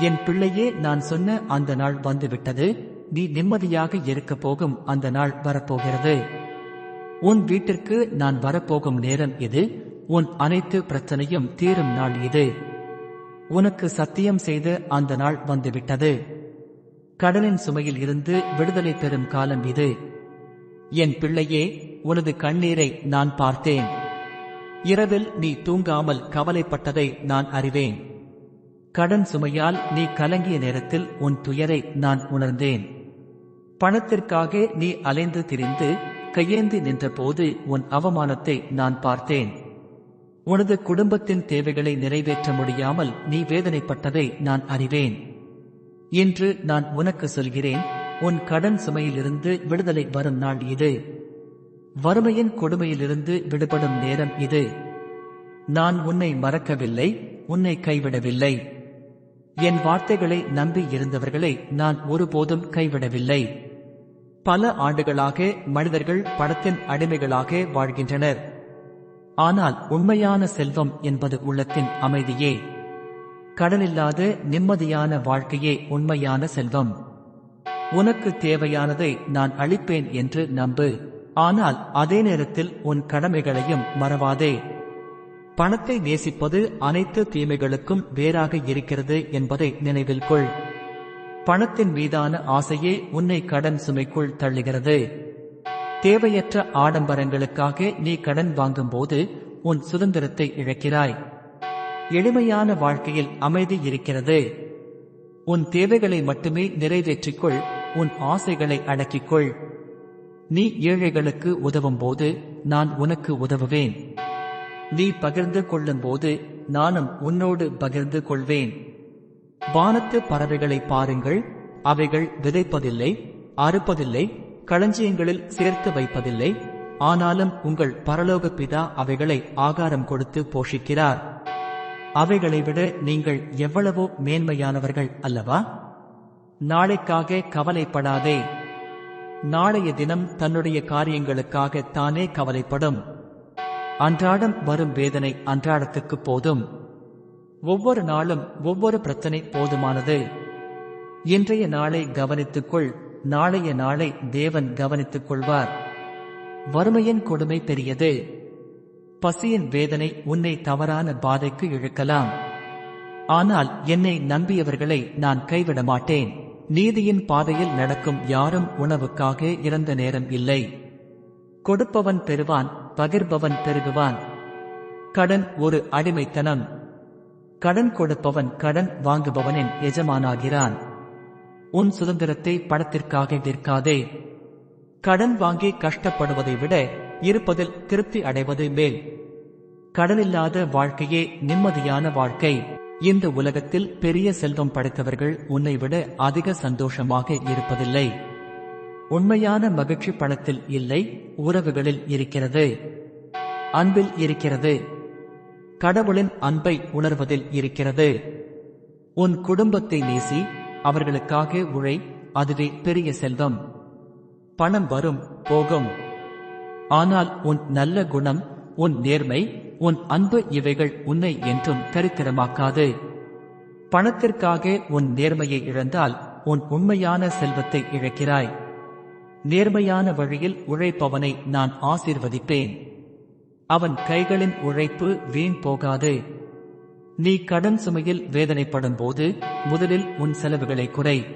என் பிள்ளையே நான் சொன்ன அந்த நாள் வந்துவிட்டது. நீ நிம்மதியாக இருக்கப் போகும் அந்த நாள் வரப்போகிறது. உன் வீட்டிற்கு நான் வரப்போகும் நேரம் இது. உன் அனைத்து பிரச்சனையும் தீரும் நாள் இது. உனக்கு சத்தியம் செய்து அந்த நாள் வந்துவிட்டது. கடலின் சுமையில் இருந்து விடுதலை பெறும் காலம் இது. என் பிள்ளையே உனது கண்ணீரை நான் பார்த்தேன். இரவில் நீ தூங்காமல் கவலைப்பட்டதை நான் அறிவேன். கடன் சுமையால் நீ கலங்கிய நேரத்தில் உன் துயரை நான் உணர்ந்தேன். பணத்திற்காக நீ அலைந்து திரிந்து கையேந்தி நின்றபோது உன் அவமானத்தை நான் பார்த்தேன். உனது குடும்பத்தின் தேவைகளை நிறைவேற்ற முடியாமல் நீ வேதனைப்பட்டதை நான் அறிவேன். இன்று நான் உனக்கு சொல்கிறேன் உன் கடன் சுமையிலிருந்து விடுதலை வரும் நாள் இது. வறுமையின் கொடுமையிலிருந்து விடுபடும் நேரம் இது. நான் உன்னை மறக்கவில்லை உன்னை கைவிடவில்லை. என் வார்த்தைகளை நம்பி இருந்தவர்களை நான் ஒருபோதும் கைவிடவில்லை. பல ஆண்டுகளாக மனிதர்கள் படத்தின் அடிமைகளாக வாழ்கின்றனர். ஆனால் உண்மையான செல்வம் என்பது உள்ளத்தின் அமைதியே. கடனில்லாத நிம்மதியான வாழ்க்கையே உண்மையான செல்வம். உனக்கு தேவையானதை நான் அளிப்பேன் என்று நம்பு. ஆனால் அதே நேரத்தில் உன் கடமைகளையும் மறவாதே. பணத்தை நேசிப்பது அனைத்து தீமைகளுக்கும் வேறாக இருக்கிறது என்பதை நினைவில் கொள். பணத்தின் மீதான ஆசையே உன்னை கடன் சுமைக்குள் தள்ளுகிறது. தேவையற்ற ஆடம்பரங்களுக்காக நீ கடன் வாங்கும்போது உன் சுதந்திரத்தை இழக்கிறாய். எளிமையான வாழ்க்கையில் அமைதி இருக்கிறது. உன் தேவைகளை மட்டுமே நிறைவேற்றிக்கொள் உன் ஆசைகளை அடக்கிக்கொள். நீ ஏழைகளுக்கு உதவும் போது நான் உனக்கு உதவுவேன். நீ பகிர்ந்து கொள்ளும்போது நானும் உன்னோடு பகிர்ந்து கொள்வேன். வானத்து பறவைகளை பாருங்கள் அவைகள் விதைப்பதில்லை அறுப்பதில்லை களஞ்சியங்களில் சேர்த்து வைப்பதில்லை ஆனாலும் உங்கள் பரலோக பிதா அவைகளை ஆகாரம் கொடுத்து போஷிக்கிறார். அவைகளை விட நீங்கள் எவ்வளவோ மேன்மையானவர்கள் அல்லவா? நாளைக்காக கவலைப்படாதே. நாளைய தினம் தன்னுடைய காரியங்களுக்காக தானே கவலைப்படும். அன்றாடம் வரும் வேதனை அன்றாடத்துக்கு போதும். ஒவ்வொரு நாளும் ஒவ்வொரு பிரச்சனை போதுமானது. இன்றைய நாளை கவனித்துக்கொள் நாளைய நாளை தேவன் கவனித்துக் கொள்வார் வறுமையின் கொடுமை பெரியது. பசியின் வேதனை உன்னை தவறான பாதைக்கு இழுக்கலாம். ஆனால் என்னை நம்பியவர்களை நான் கைவிட மாட்டேன். நீதியின் பாதையில் நடக்கும் யாரும் உணவுக்காக இறந்த நேரம் இல்லை. கொடுப்பவன் பெறுவான் பகிர்பவன் பெருகுவான். கடன் ஒரு அடிமைத்தனம். கடன் கொடுப்பவன் கடன் வாங்குபவனின் எஜமானாகிறான். உன் சுதந்திரத்தை படத்திற்காக விற்காதே. கடன் வாங்கி கஷ்டப்படுவதை விட இருப்பதில் திருப்தி அடைவது மேல். கடனில்லாத வாழ்க்கையே நிம்மதியான வாழ்க்கை. இந்த உலகத்தில் பெரிய செல்வம் படைத்தவர்கள் உன்னை விட அதிக சந்தோஷமாக இருப்பதில்லை. உண்மையான மகிழ்ச்சி பணத்தில் இல்லை உறவுகளில் இருக்கிறது. அன்பில் இருக்கிறது. கடவுளின் அன்பை உணர்வதில் இருக்கிறது. உன் குடும்பத்தை நேசி அவர்களுக்காக உழை அதுவே பெரிய செல்வம். பணம் வரும் போகும். ஆனால் உன் நல்ல குணம் உன் நேர்மை உன் அன்பு இவைகள் உன்னை என்றும் தரித்திரமாக்காது பணத்திற்காக உன் நேர்மையை இழந்தால் உன் உண்மையான செல்வத்தை இழக்கிறாய். நேர்மையான வழியில் உழைப்பவனை நான் ஆசீர்வதிப்பேன். அவன் கைகளின் உழைப்பு வீண் போகாது. நீ கடன் சுமையில் வேதனைப்படும் போது முதலில் உன் செலவுகளை குறை.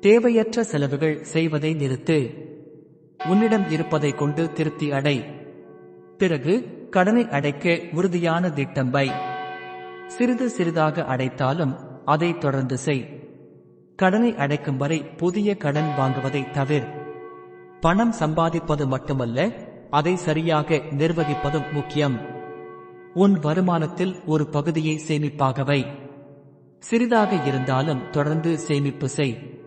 தேவையற்ற செலவுகள் செய்வதை நிறுத்து. உன்னிடம் இருப்பதை கொண்டு திருப்தி அடை. பிறகு கடனை அடைக்க உறுதியான திட்டம் வை. சிறிது சிறிதாக அடைத்தாலும் அதை தொடர்ந்து செய். கடனை அடைக்கும் வரை புதிய கடன் வாங்குவதை தவிர. பணம் சம்பாதிப்பது மட்டுமல்ல அதை சரியாக நிர்வகிப்பதும் முக்கியம். உன் வருமானத்தில் ஒரு பகுதியை சேமிப்பாகவை. சிறிதாக இருந்தாலும் தொடர்ந்து சேமிப்பு செய்.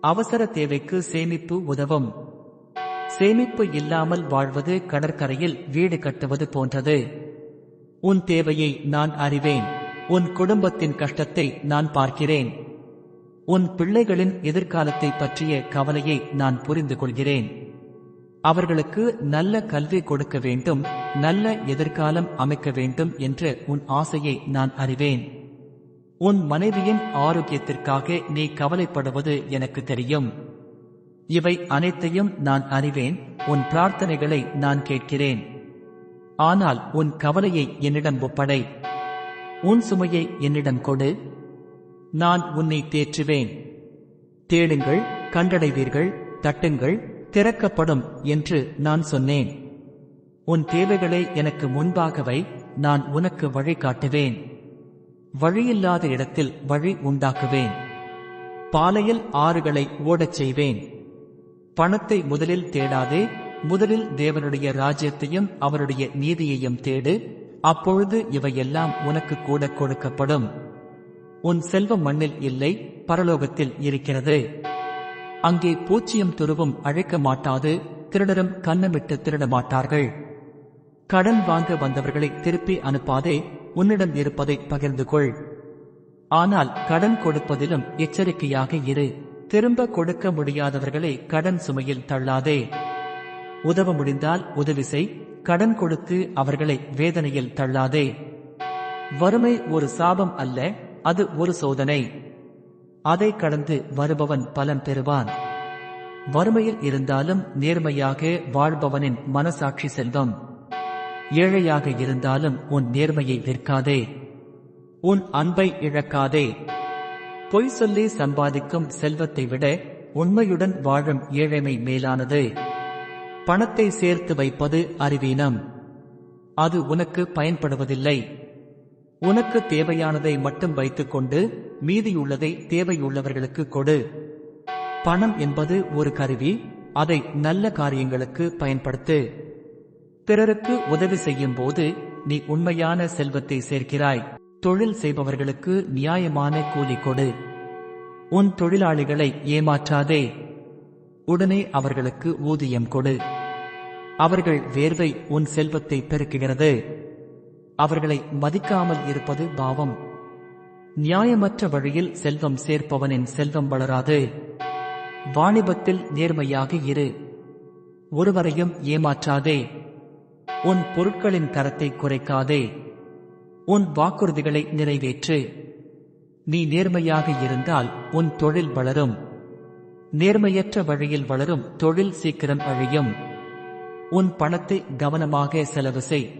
அவசர தேவைக்கு சேமிப்பு உதவும். சேமிப்பு இல்லாமல் வாழ்வது கடற்கரையில் வீடு கட்டுவது போன்றது. உன் தேவையை நான் அறிவேன். உன் குடும்பத்தின் கஷ்டத்தை நான் பார்க்கிறேன். உன் பிள்ளைகளின் எதிர்காலத்தை பற்றிய கவலையை நான் புரிந்து கொள்கிறேன் அவர்களுக்கு நல்ல கல்வி கொடுக்க வேண்டும் நல்ல எதிர்காலம் அமைக்க வேண்டும் என்ற உன் ஆசையை நான் அறிவேன். உன் மனைவியின் ஆரோக்கியத்திற்காக நீ கவலைப்படுவது எனக்கு தெரியும். இவை அனைத்தையும் நான் அறிவேன் உன் பிரார்த்தனைகளை நான் கேட்கிறேன். ஆனால் உன் கவலையை என்னிடம் ஒப்படை. உன் சுமையை என்னிடம் கொடு. நான் உன்னை தேற்றுவேன். தேடுங்கள் கண்டடைவீர்கள் தட்டுங்கள் திறக்கப்படும் என்று நான் சொன்னேன். உன் தேவைகளை எனக்கு முன்பாகவை நான் உனக்கு வழி காட்டுவேன் வழியில்லாத இடத்தில் வழி உண்டாக்குவேன். பாலையில் ஆறுகளை ஓடச் செய்வேன். பணத்தை முதலில் தேடாதே முதலில் தேவனுடைய ராஜ்யத்தையும் அவருடைய நீதியையும் தேடு அப்பொழுது இவையெல்லாம் உனக்கு கூட கொடுக்கப்படும். உன் செல்வம் மண்ணில் இல்லை பரலோகத்தில் இருக்கிறது. அங்கே பூச்சியம் துருவும் அழைக்க மாட்டாது திருடரும் கண்ணமிட்டு திருட மாட்டார்கள் கடன் வாங்க வந்தவர்களை திருப்பி அனுப்பாதே உன்னிடம் இருப்பதை பகிர்ந்து கொள் ஆனால் கடன் கொடுப்பதிலும் எச்சரிக்கையாக இரு. திரும்ப கொடுக்க முடியாதவர்களை கடன் சுமையில் தள்ளாதே. உதவ முடிந்தால் உதவி செய் கடன் கொடுத்து அவர்களை வேதனையில் தள்ளாதே. வறுமை ஒரு சாபம் அல்ல அது ஒரு சோதனை. அதை கடந்து வருபவன் பலன் பெறுவான். வறுமையில் இருந்தாலும் நேர்மையாக வாழ்பவனின் மனசாட்சி செல்வம். ஏழையாக இருந்தாலும் உன் நேர்மையை விற்காதே உன் அன்பை இழக்காதே. பொய் சொல்லி சம்பாதிக்கும் செல்வத்தை விட உண்மையுடன் வாழும் ஏழைமை மேலானது. பணத்தை சேர்த்து வைப்பது அறிவீனம். அது உனக்கு பயன்படுவதில்லை. உனக்கு தேவையானதை மட்டும் வைத்துக்கொண்டு மீதியுள்ளதை தேவையுள்ளவர்களுக்கு கொடு. பணம் என்பது ஒரு கருவி அதை நல்ல காரியங்களுக்கு பயன்படுத்து. பிறருக்கு உதவி செய்யும் போது நீ உண்மையான செல்வத்தை சேர்க்கிறாய். தொழில் செய்பவர்களுக்கு நியாயமான கூலி கொடு. உன் தொழிலாளிகளை ஏமாற்றாதே. உடனே அவர்களுக்கு ஊதியம் கொடு. அவர்கள் வேர்வை உன் செல்வத்தை பெருக்குகிறது. அவர்களை மதிக்காமல் இருப்பது பாவம். நியாயமற்ற வழியில் செல்வம் சேர்ப்பவனின் செல்வம் வளராது. வாணிபத்தில் நேர்மையாக இரு. ஒருவரையும் ஏமாற்றாதே. உன் பொருட்களின் தரத்தை குறைக்காதே. உன் வாக்குறுதிகளை நிறைவேற்று. நீ நேர்மையாக இருந்தால் உன் தொழில் வளரும். நேர்மையற்ற வழியில் வளரும் தொழில் சீக்கிரம் அழியும். உன் பணத்தை கவனமாக செலவு செய்.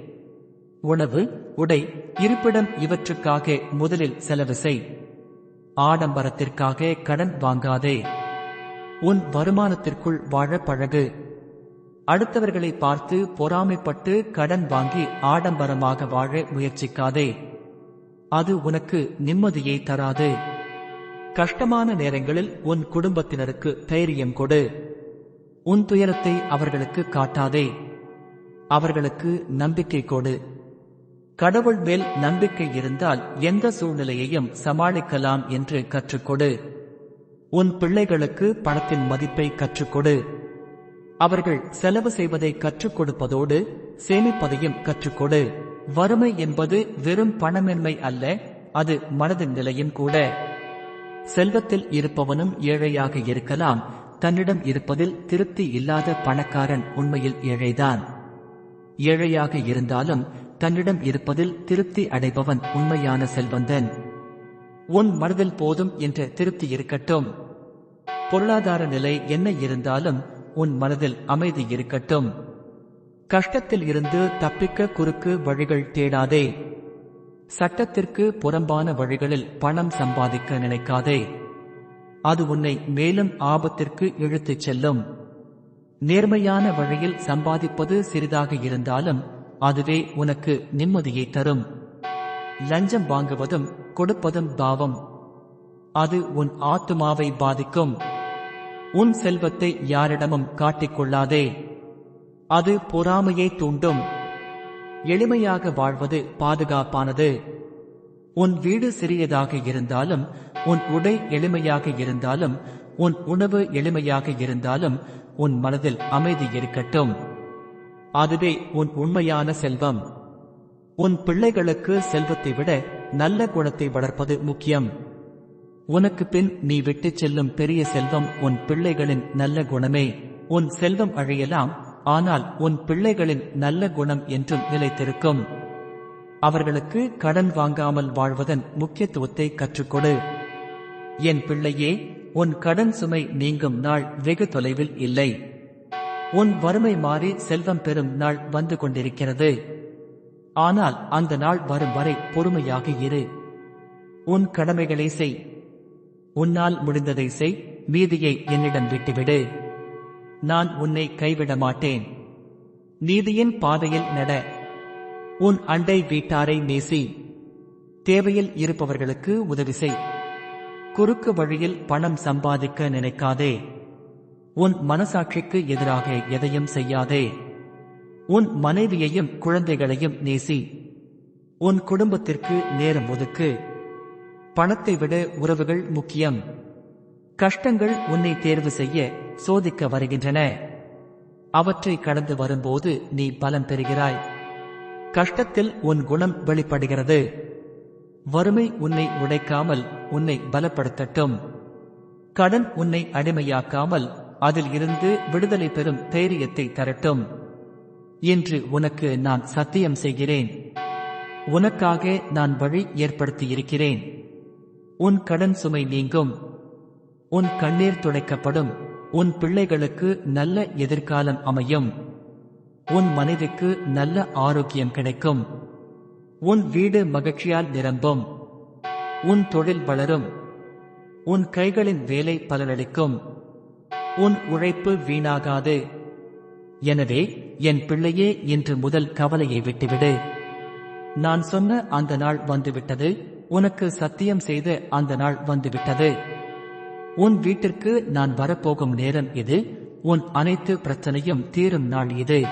உணவு உடை இருப்பிடம் இவற்றுக்காக முதலில் செலவு செய். ஆடம்பரத்திற்காக கடன் வாங்காதே. உன் வருமானத்திற்குள் வாழ பழகு. அடுத்தவர்களை பார்த்து பொறாமைப்பட்டு கடன் வாங்கி ஆடம்பரமாக வாழ முயற்சிக்காதே. அது உனக்கு நிம்மதியை தராது. கஷ்டமான நேரங்களில் உன் குடும்பத்தினருக்கு தைரியம் கொடு. உன் துயரத்தை அவர்களுக்கு காட்டாதே. அவர்களுக்கு நம்பிக்கை கொடு. கடவுள் மேல் நம்பிக்கை இருந்தால் எந்த சூழ்நிலையையும் சமாளிக்கலாம் என்று கற்றுக்கொடு. உன் பிள்ளைகளுக்கு பணத்தின் மதிப்பை கற்றுக்கொடு. அவர்கள் செலவு செய்வதை கற்றுக் கொடுப்பதோடு சேமிப்பதையும் கற்றுக்கொடு. வறுமை என்பது வெறும் பணமின்மை அல்ல அது மனதின் நிலையும் கூட. செல்வத்தில் இருப்பவனும் ஏழையாக இருக்கலாம் தன்னிடம் இருப்பதில் திருப்தி இல்லாத பணக்காரன் உண்மையில் ஏழைதான். ஏழையாக இருந்தாலும் தன்னிடம் இருப்பதில் திருப்தி அடைபவன் உண்மையான செல்வந்தன். உன் மனதில் போதும் என்ற திருப்தி இருக்கட்டும். பொருளாதார நிலை என்ன இருந்தாலும் உன் மனதில் அமைதி இருக்கட்டும். கஷ்டத்தில் இருந்து தப்பிக்க குறுக்கு வழிகள் தேடாதே. சட்டத்திற்கு புறம்பான வழிகளில் பணம் சம்பாதிக்க நினைக்காதே. அது உன்னை மேலும் ஆபத்திற்கு இழுத்துச் செல்லும். நேர்மையான வழியில் சம்பாதிப்பது சிறிதாக இருந்தாலும் அதுவே உனக்கு நிம்மதியை தரும். லஞ்சம் வாங்குவதும் கொடுப்பதும் பாவம். அது உன் ஆத்துமாவை பாதிக்கும். உன் செல்வத்தை யாரிடமும் காட்டிக்கொள்ளாதே அது பொறாமையை தூண்டும். எளிமையாக வாழ்வது பாதுகாப்பானது. உன் வீடு சிறியதாக இருந்தாலும் உன் உடை எளிமையாக இருந்தாலும் உன் உணவு எளிமையாக இருந்தாலும் உன் மனதில் அமைதி இருக்கட்டும். அதுவே உன் உண்மையான செல்வம். உன் பிள்ளைகளுக்கு செல்வத்தை விட நல்ல குணத்தை வளர்ப்பது முக்கியம். உனக்கு பின் நீ விட்டுச் செல்லும் பெரிய செல்வம் உன் பிள்ளைகளின் நல்ல குணமே. உன் செல்வம் அழியலாம் ஆனால் உன் பிள்ளைகளின் நல்ல குணம் என்றும் நிலைத்திருக்கும். அவர்களுக்கு கடன் வாங்காமல் வாழ்வதன் முக்கியத்துவத்தை கற்றுக்கொடு. என் பிள்ளையே உன் கடன் சுமை நீங்கும் நாள் வெகு தொலைவில் இல்லை. உன் வறுமை மாறி செல்வம் பெறும் நாள் வந்து கொண்டிருக்கிறது. ஆனால் அந்த நாள் வரும் வரை பொறுமையாக இரு. உன் கடமைகளை செய். உன்னால் முடிந்ததை செய். மீதியை என்னிடம் விட்டுவிடு. நான் உன்னை கைவிட மாட்டேன். நீதியின் பாதையில் நட. உன் அண்டை வீட்டாரை நேசி. தேவையில் இருப்பவர்களுக்கு உதவி செய். குறுக்கு வழியில் பணம் சம்பாதிக்க நினைக்காதே. உன் மனசாட்சிக்கு எதிராக எதையும் செய்யாதே. உன் மனைவியையும் குழந்தைகளையும் நேசி. உன் குடும்பத்திற்கு நேரம் ஒதுக்கு. பணத்தை விட உறவுகள் முக்கியம். கஷ்டங்கள் உன்னை தேர்வு செய்ய சோதிக்க வருகின்றன. அவற்றை கடந்து வரும்போது நீ பலம் பெறுகிறாய். கஷ்டத்தில் உன் குணம் வெளிப்படுகிறது. வறுமை உன்னை உடைக்காமல் உன்னை பலப்படுத்தட்டும். கடன் உன்னை அடிமையாக்காமல் அதில் இருந்து விடுதலை பெறும் தைரியத்தை தரட்டும். என்று உனக்கு நான் சத்தியம் செய்கிறேன். உனக்காக நான் வழி ஏற்படுத்தியிருக்கிறேன். உன் கடன் சுமை நீங்கும். உன் கண்ணீர் துடைக்கப்படும். உன் பிள்ளைகளுக்கு நல்ல எதிர்காலம் அமையும். உன் மனைவிக்கு நல்ல ஆரோக்கியம் கிடைக்கும். உன் வீடு மகிழ்ச்சியால் நிரம்பும். உன் தொழில் வளரும். உன் கைகளின் வேலை பலனளிக்கும். உன் உழைப்பு வீணாகாது. எனவே என் பிள்ளையே இன்று முதல் கவலையை விட்டுவிடு. நான் சொன்ன அந்த நாள் வந்துவிட்டது. உனக்கு சத்தியம் செய்த அந்த நாள் வந்துவிட்டது. உன் வீட்டிற்கு நான் வரப்போகும் நேரம் இது. உன் அனைத்து பிரச்சனையும் தீரும் நாள் இது.